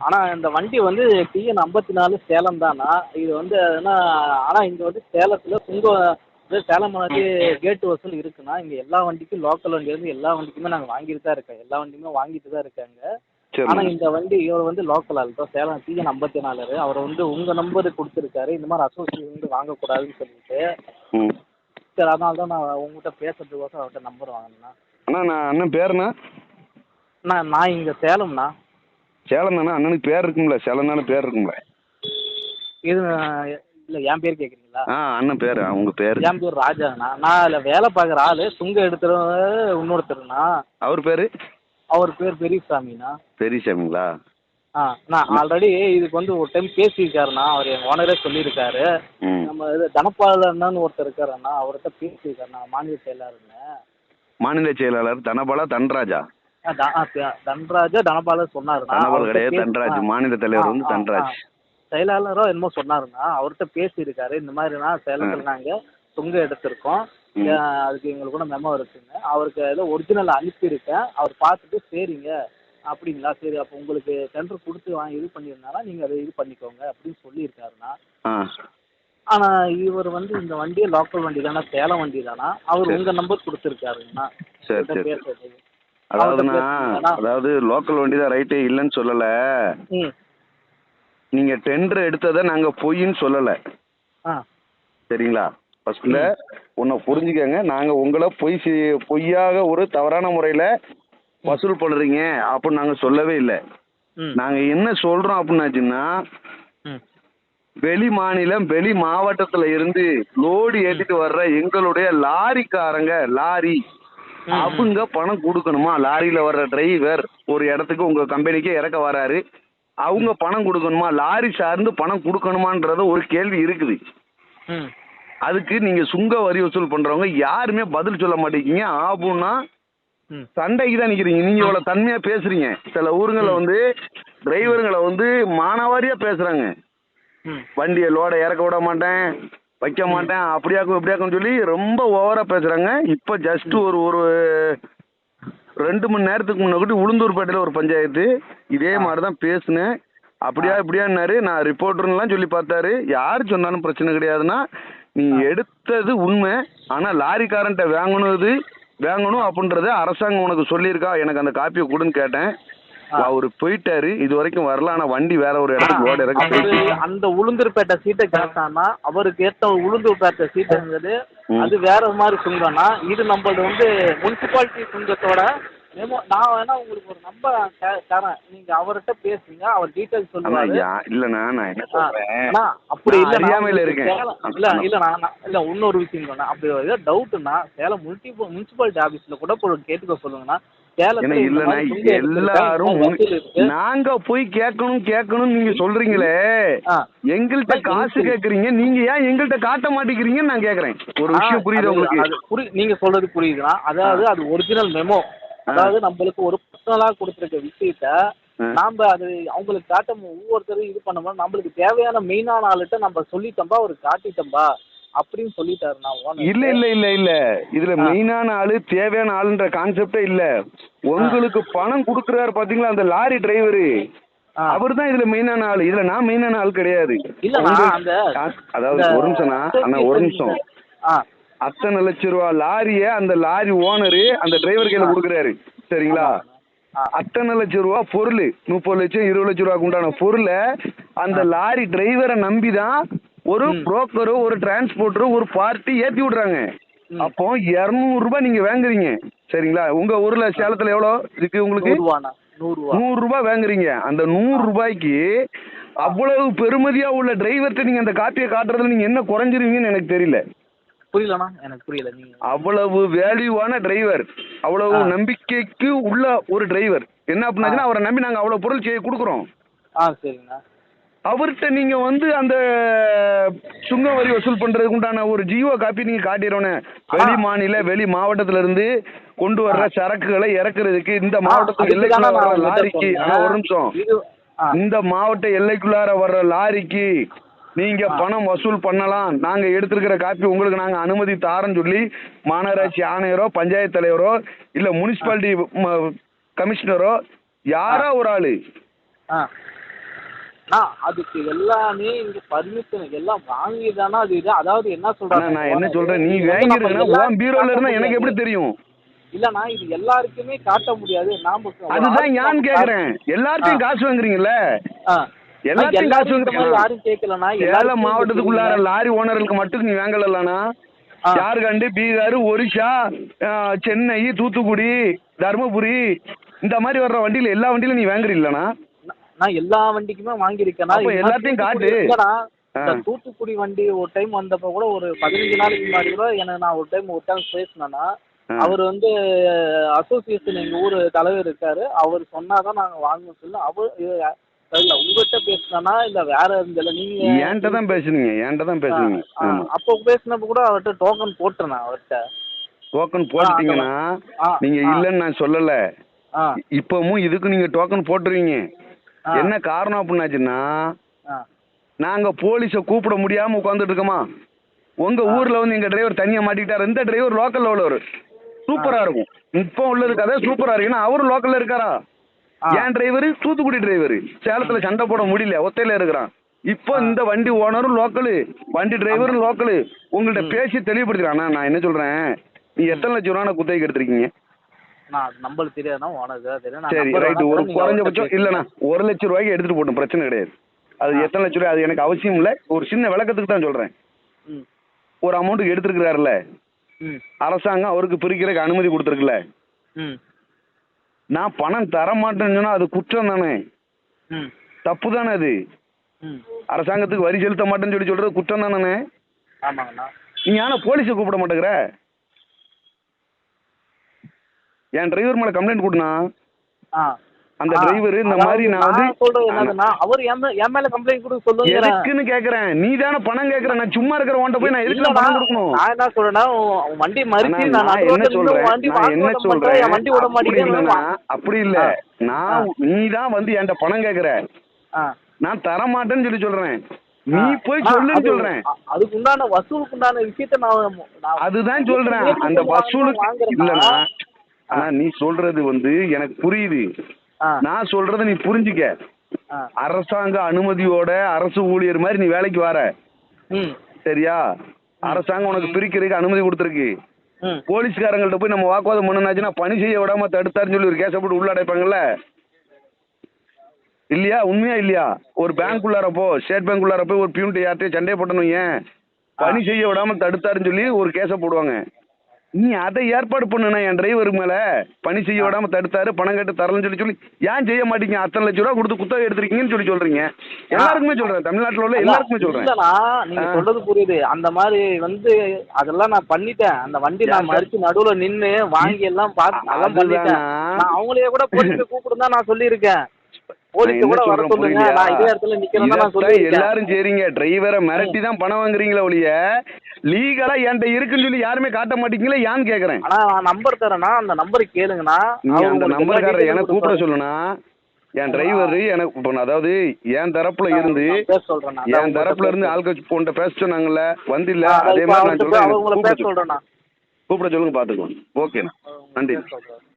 ஆனா இந்த வண்டி வந்து டிஎன் ஐம்பத்தி நாலு சேலம் தானா? இது வந்து என்ன ஆனா இங்க வந்து சேலத்துல சுங்கம் இது சேலம் வந்து கேட்டு வசூல் இருக்குன்னா இங்க எல்லா வண்டிக்கும் லோக்கல் வண்டி வந்து எல்லா வண்டிக்குமே நாங்க வாங்கிட்டு தான் இருக்கோம். எல்லா வண்டியுமே வாங்கிட்டு தான் இருக்காங்க ஆனா சரிண்ணா இந்த வண்டி இவர் வந்து லோக்கல் ஆள். தான் சேலம் டிஎன் ஐம்பத்தி நாலு அவர் வந்து உங்க நம்பர் கொடுத்துருக்காரு. இந்த மாதிரி அசோசியேஷன் வந்து வாங்கக்கூடாதுன்னு சொல்லிட்டு. சரி அதனால தான் நான் உங்ககிட்ட பேசுறதுக்கோசரம் அவர்கிட்ட நம்பர் வாங்கினேண்ணா அண்ணா நான் அண்ணன் பேருண்ணா நான் நான் இங்க சேலம்ண்ணா. சேலம் தானே அண்ணனுக்கு பேர் இருக்கும்ல. சேலம்னால பேர் இருக்கும்ல. இது இல்லை என் பேர் கேட்குறீங்களா ஆ அண்ணன் பேர். உங்க பேர். என் பேர் ராஜாங்கண்ணா நான் அதில் வேலை பார்க்குற ஆள். சுங்க எடுத்துறவங்க இன்னொருத்தருண்ணா. அவர் பேர்? அவர் பேர் பெரியசாமிண்ணா. பெரியசாமிங்களா? ஆ நான் ஆல்ரெடி இதுக்கு வந்து ஒரு டைம் பேசியிருக்காருண்ணா. அவர் எங்கள் ஓனரே சொல்லியிருக்காரு. நம்ம இது தனபாலன்னு ஒருத்தர் இருக்காருண்ணா. அவர்கிட்ட பேசியிருக்காருண்ணா. மாநில செயலாளர்னு. மாநில செயலாளர் தனபாலா தன்ராஜா? தன்ராஜா தனபாலர் சொன்னாருண்ணா தனபால் கிடையாது தன்ராஜ். மாநில தலைவர் வந்து தன்ராஜ். செயலாளரோ என்னமோ சொன்னாருண்ணா அவர்கிட்ட பேசியிருக்காரு. இந்த மாதிரிண்ணா சேலத்தில் நாங்கள் சுங்க எடுத்திருக்கோம். அதுக்கு எங்களுக்கு கூட மெமோ இருக்குங்க. அவருக்கு ஏதோ ஒரிஜினல் அனுப்பியிருக்கேன். அவர் பார்த்துட்டு சரிங்க. அப்படிங்களா? சரி அப்போ உங்களுக்கு சென்டர் கொடுத்து வாங்கி இது பண்ணியிருந்தாரா? நீங்கள் அதை இது பண்ணிக்கோங்க அப்படின்னு சொல்லியிருக்காருண்ணா ஆ. ஆனால் இவர் வந்து இந்த வண்டியே லோக்கல் வண்டி தானே சேலம் வண்டி தானா அவர் சரி. உங்கள் நம்பர் கொடுத்துருக்காருங்கண்ணா பேசுறது. அதாவதுண்ணா? அதாவது லோக்கல் வண்டி தான் ரைட்டு இல்லைன்னு சொல்லலை. ம். நீங்கள் டெண்டர் எடுத்ததை நாங்கள் பொய்ன்னு சொல்லலை. சரிங்களா? ஃபர்ஸ்ட்ல உன்னை புரிஞ்சுக்கங்க. நாங்கள் உங்களை பொய் பொய்யாக ஒரு தவறான முறையில் வசூல் பண்ணுறீங்க அப்படின்னு நாங்கள் சொல்லவே இல்லை. ம். நாங்கள் என்ன சொல்கிறோம் அப்படின்னாச்சுன்னா வெளி மாநிலம் வெளி மாவட்டத்தில் இருந்து லோடு ஏற்றிட்டு வர்ற எங்களுடைய லாரிக்காரங்க லாரி. அவங்க பணம் கொடுக்கணுமா? லாரியில் வர்ற டிரைவர் ஒரு இடத்துக்கு உங்கள் கம்பெனிக்கே இறக்க வராரு. அவங்க பணம் கொடுக்கணுமா? லாரி சார்ந்து பணம் கொடுக்கணுமான்றது ஒரு கேள்வி இருக்குது. அதுக்கு நீங்க சுங்க வரி வசூல் பண்றவங்க யாருமே பதில் சொல்ல மாட்டேங்கிறீங்க. ஆபுன்னா சண்டைக்கு தான் நிக்கிறீங்க. நீங்க இவ்வளவு தன்மையா பேசுறீங்க. சில ஊருங்கள்ல வந்து டிரைவருங்களை வந்து மானாவாரியா பேசுறாங்க. வண்டியை லோட இறக்க விட மாட்டேன். வைக்க மாட்டேன் அப்படியாக்கும் இப்படியாக்கும் சொல்லி ரொம்ப ஓவரா பேசுறாங்க. இப்ப ஜஸ்ட் ஒரு ஒரு ரெண்டு மணி நேரத்துக்கு முன்னாடி உளுந்தூர்பேட்டையில் ஒரு பஞ்சாயத்து. இதே மாதிரி தான் பேசினேன். அப்படியா இப்படியான்னாரு நான் ரிப்போர்ட்டர்லாம் சொல்லி பார்த்தாரு. யார் சொன்னாலும் பிரச்சனை கிடையாதுன்னா நீ எடுத்தது உண்மை. ஆனால் லாரிக்காரன்ட்ட வாங்கணுது வாங்கணும் அப்படின்றத அரசாங்கம் உனக்கு சொல்லியிருக்கா? எனக்கு அந்த காப்பியை கொடுன்னு கேட்டேன். அவர் போயிட்டாரு இது வரைக்கும் வரல வண்டி வேற ஒரு இடத்துக்கு அவரு போயிடுச்சு. அந்த உளுந்தூர்பேட்டை சீட்டை கேட்டான்னா அவருக்கு ஏத்த உளுந்தூர்பேட்டை சீட்டுங்கிறது. அது வேற மாதிரி சுங்கம்னா இது நம்மளது வந்து முனிசிபாலிட்டி சுங்கத்தோட நான் வேணா உங்களுக்கு ஒரு நம்பர் தரேன். நீங்க அவர்கிட்ட பேசுங்க அவர் சொல்லுவாரு. யா இல்லண்ணா நான் என்ன சொல்றேன்? அப்படி இல்ல அறியாமையில இருக்கேன். இல்ல இல்ல இல்ல இன்னொரு விஷயம் அப்படி ஏதோ டவுட்னா சேலம் முனிசி முனிசிபாலிட்டி ஆபீஸ்ல கூட கேட்டுக்க சொல்லுங்கண்ணா. இல்லண்ணா எல்லாரும். நாங்க போய் கேட்கணும் கேட்கணும் நீங்க சொல்றீங்களே. எங்கள்கிட்ட அதான் காசு. கேக்குறீங்க நீங்க ஏன் எங்கள்கிட்ட காட்ட மாட்டேங்கிறீங்கன்னு நான் கேக்குறேன் ஒரு விஷயம் புரியுது உங்களுக்கு? நீங்க சொல்றது புரியுதுண்ணா. அதாவது அது ஒரிஜினல் மெமோ அதாவது நம்மளுக்கு ஒரு பர்சனலா கொடுத்துருக்க விஷயத்த. நாம அது அவங்களுக்கு காட்ட மு- ஒவ்வொருத்தரும் இது பண்ணும்போது நம்மளுக்கு தேவையான மெயினான ஆளுகிட்ட நம்ம சொல்லிட்டோம்பா அவர் காட்டிட்டோம்பா. அப்படின்னு சொல்லிட்டாரு நான் owner. இல்ல இல்ல இல்ல இல்ல. இதுல. மெயினான ஆளு தேவையான ஆளுன்ற கான்செப்டே இல்ல. உங்களுக்கு பணம் கொடுக்குறாரு பாத்தீங்களா அந்த லாரி டிரைவரு. அவர் தான் இதுல மெயினான ஆளு. இதுல நான் மெயினான ஆள் கிடையாது. அதாவது ஒரு நிமிஷம்ண்ணா. அண்ணா ஒரு நிமிஷம். அத்தனை லட்ச ரூபா லாரிய அந்த லாரி ஓனரு அந்த டிரைவர் கையில கொடுக்குறாரு. சரிங்களா. அத்தனை லட்ச ரூபா பொருள். முப்பது லட்சம் இருபது லட்ச ரூபாய்க்கு உண்டான பொருளை அந்த லாரி டிரைவரை நம்பி தான் ஒரு புரோக்கரோ ஒரு டிரான்ஸ்போர்ட்டரோ ஒரு பார்ட்டி ஏத்தி விடுறாங்க. அப்போ இருநூறு ரூபாய் நீங்க வாங்குறீங்க. சரிங்களா? உங்க ஊர்ல சேலத்துல எவ்வளோ இருக்கு உங்களுக்கு? நூறு ரூபாய் வாங்குறீங்க. அந்த நூறு ரூபாய்க்கு அவ்வளவு பெருமதியா உள்ள டிரைவர்கிட்ட நீங்க அந்த காப்பியை காட்டுறதுல நீங்க என்ன குறைஞ்சிருவீங்கன்னு எனக்கு தெரியல. புரியலண்ணா. எனக்கு புரியல. அவ்வளவு வேல்யூவான டிரைவர் அவ்வளவு. நம்பிக்கைக்கு உள்ள ஒரு டிரைவர் என்ன அப்படின்னாச்சுன்னா அவரை நம்பி நாங்க அவ்வளவு பொருள் செய்ய கொடுக்குறோம். ஆ சரிங்கண்ணா. அவர்கிட்ட நீங்க வந்து அந்த சுங்க வரி வசூல் பண்றதுக்கு உண்டான ஒரு ஜியோ காப்பி நீங்க காட்டிடணும். வெளி மாநில வெளி மாவட்டத்துல இருந்து கொண்டு வர்ற சரக்குகளை இறக்குறதுக்கு இந்த மாவட்டத்து அதுக்கு தானே எல்லைக்குள்ளார வர்ற லாரிக்கு ஒரு நிமிஷம். இந்த மாவட்ட எல்லைக்குள்ளார வர்ற லாரிக்கு நீங்க பணம் வசூல் பண்ணலாம். நாங்க எடுத்திருக்கிற காப்பி உங்களுக்கு நாங்க அனுமதி தாரன்னு சொல்லி மாநகராட்சி ஆணையரோ பஞ்சாயத்து தலைவரோ இல்ல முனிசிபாலிட்டி கமிஷனரோ யாரோ ஒரு ஆளு. ஆ நான் அதுக்கு எல்லாமே இங்க பர்மிஷன் எல்லாம் வாங்கி தானே அது இது? அதாவது என்ன சொல்றாங்க? நான் என்ன சொல்றேன்? நீ வாங்கிருக்கனா பீரோல இருந்தா எனக்கு எப்படி தெரியும். இல்லண்ணா இது எல்லாருக்குமே காட்ட முடியாது. நாம அதுதான் ஏன்னு கேக்குறேன். எல்லார்ட்டையும் காசு வாங்குறீங்கல்ல. எல்லாத்தையும் காசு வாங்குறீங்க யாரும் கேட்கலண்ணா எல்லாருக்கும் மாவட்டத்துக்குள்ளார லாரி ஓனர்களுக்கு மட்டும் நீ வாங்கலண்ணா. ஜார்க்கண்ட் பீகார் ஒரிஷா ஆ, சென்னை தூத்துக்குடி தருமபுரி இந்த மாதிரி வர்ற வண்டியில எல்லா வண்டியிலும் நீ வாங்குறீங்களா நான் எல்லா வண்டிக்குமே வாங்கியிருக்கேன் எல்லாத்தையும் காட்டு. தூத்துக்குடி வண்டி ஒரு டைம் வந்தப்ப கூட ஒரு பதினஞ்சு நாளைக்கு முன்னாடி கூட எனக்கு நான் ஒரு டைம் ஒரு டைம் பேசினேன்னா. அவர் வந்து அசோசியேஷன் எங்க ஊர் தலைவர் இருக்காரு அவர் சொன்னாதான் நாங்க வாங்கணும் சொல்லி அவர் இல்ல உங்ககிட்ட பேசினா இல்ல வேற இருந்தல நீங்க என்கிட்ட தான் பேசுனீங்க என்கிட்ட தான் பேசுனீங்க அப்போ பேசினப்ப கூட அவர்கிட்ட டோக்கன் போட்டுறேன் அவர்கிட்ட டோக்கன் போட்டுட்டீங்கன்னா நீங்க. இல்லைன்னு நான் சொல்லல இப்பவும் இதுக்கு நீங்க டோக்கன் போட்டுருவீங்க. என்ன காரணம் அப்படின்னாச்சுன்னா நாங்க போலீஸை கூப்பிட முடியாம உட்காந்துட்டு இருக்கோமா? உங்க ஊர்ல வந்து எங்க டிரைவர் தனியா மாட்டிக்கிட்டாரு. இந்த டிரைவர் லோக்கல்ல உள்ளவர். சூப்பரா இருக்கும். இப்போ உள்ளது கதை சூப்பரா இருக்கு. ஏன்னா அவரு லோக்கல்ல இருக்காரா. என் டிரைவர் தூத்துக்குடி டிரைவர் சேலத்துல சண்டை போட முடியல. ஒத்தையில இருக்கிறான். இப்போ இந்த வண்டி ஓனரும் லோக்கலு வண்டி டிரைவரும் லோக்கலு உங்கள்ட்ட பேசி தெளிவுபடுத்துறேன் நான் என்ன சொல்றேன்? நீ எத்தனை லட்சம் ரூபா குத்தகைக்கு எடுத்திருக்கீங்க? நான் நம்மளுக்கு தெரியாதுன்னா உனக்கு தான் தெரியும். சரி ஒரு குறைஞ்சபட்சம் அவர்கிட்ட இல்லைண்ணா. ஒரு லட்சம் ரூபாய்க்கு எடுத்துட்டு போட்டோம் பிரச்சனை கிடையாது. அது எத்தனை லட்சம் ரூபாய் அது எனக்கு அவசியம் இல்லை. ஒரு சின்ன விளக்கத்துக்கு தான் சொல்றேன். ஒரு அமௌண்ட்டுக்கு எடுத்துருக்கிறாருல்ல? ம். அரசாங்கம் அவருக்கு பிரிக்கிறதுக்கு அனுமதி கொடுத்துருக்குல்ல? ம். நான் பணம் தர மாட்டேன்னு சொன்னா அது குற்றம் தானே? தப்பு தானே அது? அரசாங்கத்துக்கு வரி செலுத்த மாட்டேன்னு சொல்லி சொல்றது குற்றம் தானே? நீ ஆனால் போலீஸை கூப்பிட மாட்டேங்கிற? என் டிரைவர் மேலே கம்ப்ளைண்ட் ஆ. அந்த driver இந்த மாதிரி நான் வந்து- சொல்றது என்னதுன்னா அவர் என் மேல கம்ப்ளைண்ட் கொடுக்க சொல்லுங்க எதுக்குன்னு கேட்குறேன் நீ தானே பணம் கேட்குற நான் சும்மா இருக்கிற உன்ட்ட போய் நான் எதுக்கு பணம் கொடுக்கணும்? நான் என்ன சொல்றேன்னா வண்டி மறிச்சு நான் என்ன சொல்றேன்? நான் என்ன சொல்றேன்? என் வண்டி மாட்டேங்கிறேன் இல்லைண்ணா, அப்படி இல்ல. நான் நீ தான் வந்து என்கிட்ட பணம் கேட்குற ஆ. நான் தர மாட்டேன்னு சொல்லி சொல்றேன். நீ. போய் சொல்லுன்னு சொல்றேன். அதுக்கு உண்டான வசூலுக்கு உண்டான விஷயத்த நான் அதுதான் சொல்றேன். அந்த வசூலுக்கு இல்லைண்ணா ஆனா நீ சொல்றது வந்து எனக்கு புரியுது. நான் சொல்றத நீ புரிஞ்சுக்க. அரசாங்க அனுமதியோட அரசு ஊழியர் மாதிரி நீ வேலைக்கு வர. சரியா? அரசாங்கம் உனக்கு பிரிக்கிறதுக்கு அனுமதி கொடுத்துருக்கு. போலீஸ்காரங்கள்ட்ட போய் நம்ம வாக்குவாதம் பண்ணுனாச்சுன்னா பணி செய்ய விடாம தடுத்தாருன்னு சொல்லி ஒரு கேஸை போட்டு உள்ள அடைப்பாங்கல்ல இல்லையா? உண்மையா இல்லையா? ஒரு பேங்க் உள்ளார போ. ஸ்டேட் பேங்க் உள்ளார போய் ஒரு பியூன்ட்டு யார்ட்டையும் சண்டையை போட்டணும் ஏன் பணி செய்ய விடாம தடுத்தாருன்னு சொல்லி ஒரு கேஸை போடுவாங்க. நீ அதை ஏற்பாடு பண்ணுனா என் டிரைவர் மேல? பணி செய்ய விடாம தடுத்தாரு பணம் கேட்டு தரலன்னு சொல்லி சொல்லி ஏன் செய்ய மாட்டீங்க? அத்தனை லட்ச ரூபா கொடுத்து குத்தகை எடுத்திருக்கீங்கன்னு சொல்லி சொல்றீங்க. எல்லாருக்குமே சொல்றேன். தமிழ்நாட்டுல உள்ள எல்லாருக்குமே சொல்றேன். நீங்க. சொல்றது புரியுது. அந்த மாதிரி வந்து அதெல்லாம் நான் பண்ணிட்டேன். அந்த வண்டி நான் மறிச்சு நடுவுல நின்னு வாங்கி எல்லாம் பார்த்து அதெல்லாம் பண்ணிட்டேன்? நான் அவங்களையே கூட போலீஸ் கூப்பிடு தான் நான் சொல்லியிருக்கேன். எல்லாரும் சரிங்க டிரைவரை மிரட்டி தான் பணம் வாங்குறீங்களா ஒழிய லீகலா என்கிட்ட இருக்குன்னு சொல்லி யாருமே காட்ட மாட்டீங்களா ஏன்னு கேக்குறேன்? ஆனா நான் நம்பர் தரேன்னா அந்த நம்பரை கேளுங்கண்ணா. அந்த details எனக்கு கூப்பிட. சொல்லுனா என் டிரைவர் எனக்கு இப்போ அதாவது என் தரப்புல இருந்து. என் தரப்புல இருந்து ஆள்கள் போன்ட்ட பேச சொன்னாங்கல்ல வந்து இல்ல அதே மாதிரி நான் சொல்றேன். கூப்பிட சொல்லுங்க பாத்துக்கலாம். ஓகேண்ணா. நன்றி.